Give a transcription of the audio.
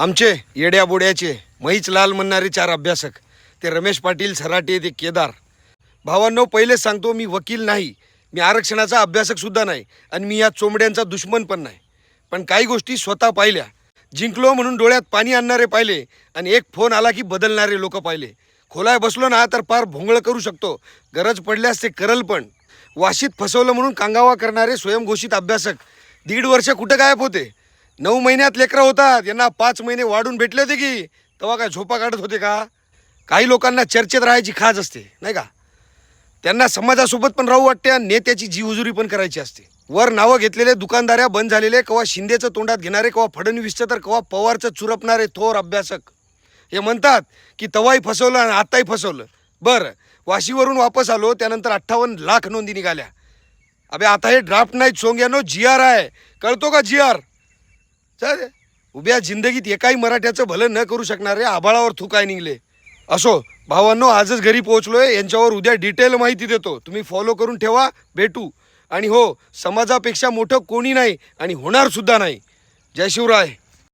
आमचे येड्या बोड्याचे मैच लाल म्हणणारे चार अभ्यासक ते रमेश पाटील सराटे ते केदार. भावांनो पहिलेच सांगतो मी वकील नाही. मी आरक्षणाचा अभ्यासकसुद्धा नाही आणि मी या चोंबड्यांचा दुश्मन पण नाही. पण काही गोष्टी स्वतः पाहिल्या. जिंकलो म्हणून डोळ्यात पाणी आणणारे पाहिले आणि एक फोन आला की बदलणारे लोक पाहिले. खोलाय बसलो ना तर पार भोंगळ करू शकतो. गरज पडल्यास ते करल पण. वाशीत फसवलं म्हणून कांगावा करणारे स्वयंघोषित अभ्यासक दीड वर्ष कुठं गायब होते? नऊ महिन्यात लेकरं होतात. यांना पाच महिने वाढून भेटले होते की तेव्हा काय झोपा काढत होते का? काही लोकांना चर्चेत राहायची खाज असते नाही का? त्यांना समाजासोबत पण राहू वाटते आणि नेत्याची जीवजुरी पण करायची असते. वर नावं घेतलेले दुकानदाऱ्या बंद झालेले कवा शिंदेचं तोंडात घेणारे कवा फडणवीसचं तर कवा पवारचं चुरपणारे थोर अभ्यासक. हे म्हणतात की तवाही फसवलं आणि आताही फसवलं. बरं वाशीवरून वापस आलो त्यानंतर अठ्ठावन्न लाख नोंदी निघाल्या. अबे आता हे ड्राफ्ट नाही सोंग्यानो जी आर आहे. कळतो का जी आर? चल उभ्या जिंदगीत एकाही मराठ्याचं भलं न करू शकणारे आभाळावर थुकाय निघले. असो भावांनो आजच घरी पोहोचलोय. यांच्यावर उद्या डिटेल माहिती देतो. तुम्ही फॉलो करून ठेवा भेटू. आणि हो समाजापेक्षा मोठं कोणी नाही आणि होणार सुद्धा नाही. जय शिवराय.